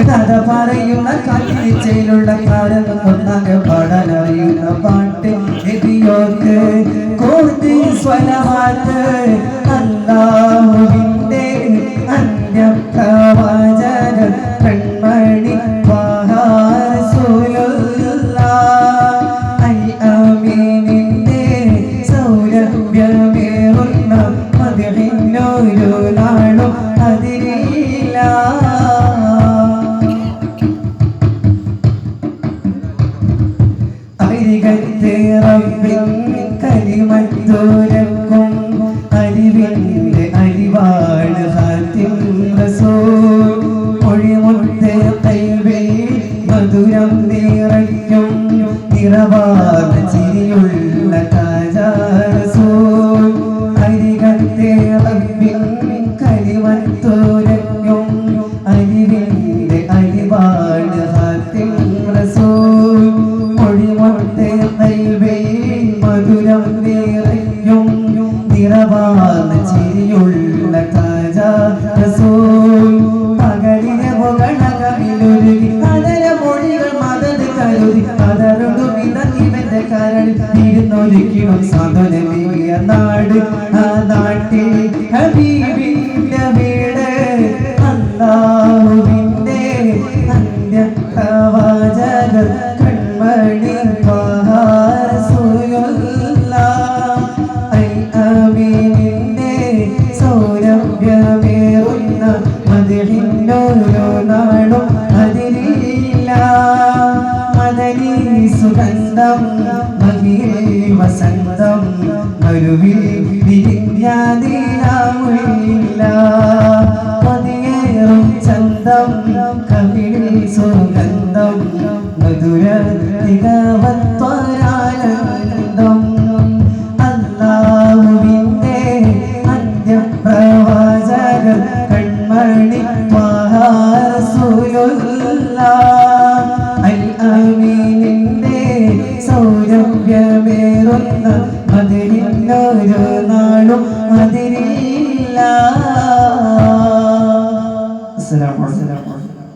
കഥ പറയുന്ന കത്തിച്ചയിലുള്ള കാരണം ഒന്നാകെ പാടാനറിയുന്ന പാട്ട്. എതിയോക്ക് കോർത്തി സ്വലമാറ്റ് അല്ലാഹുവിന്റെ അന്യപ്രവാചക പെൺമണി സൗരഭ്യമേറുന്ന മതിലിനൊരു നാളും അരികത്തെ റബ്ബിൻ കലിമത്തോരക്കും അരിവിന്റെ അരിവാണ് ഹാത്തിം റസൂൽ മൊഴിമുത്ത് കൈവിൽ മധുരം നിറയ്ക്കും നിറവാർന്ന ചിരിയുള്ള മധുരം നിറയും ചിരിയുള്ള റസൂൽ നാട് ആ നാട്ടിൽ മതിലിനോരോ നാടും അതിരില്ല മദനി സുഗന്ധം മഹിയേ വസന്തം മരുവിൽ വിരിഞ്ഞാതിരാമുല്ല പതിയേറും ചന്തം കവിളിൽ സുഗന്ധം മധുര തികവത്വരാ അതിരുന്ന അതിരുന്ന ഒരു നാളും അതിരില്ല അസ്സലാമു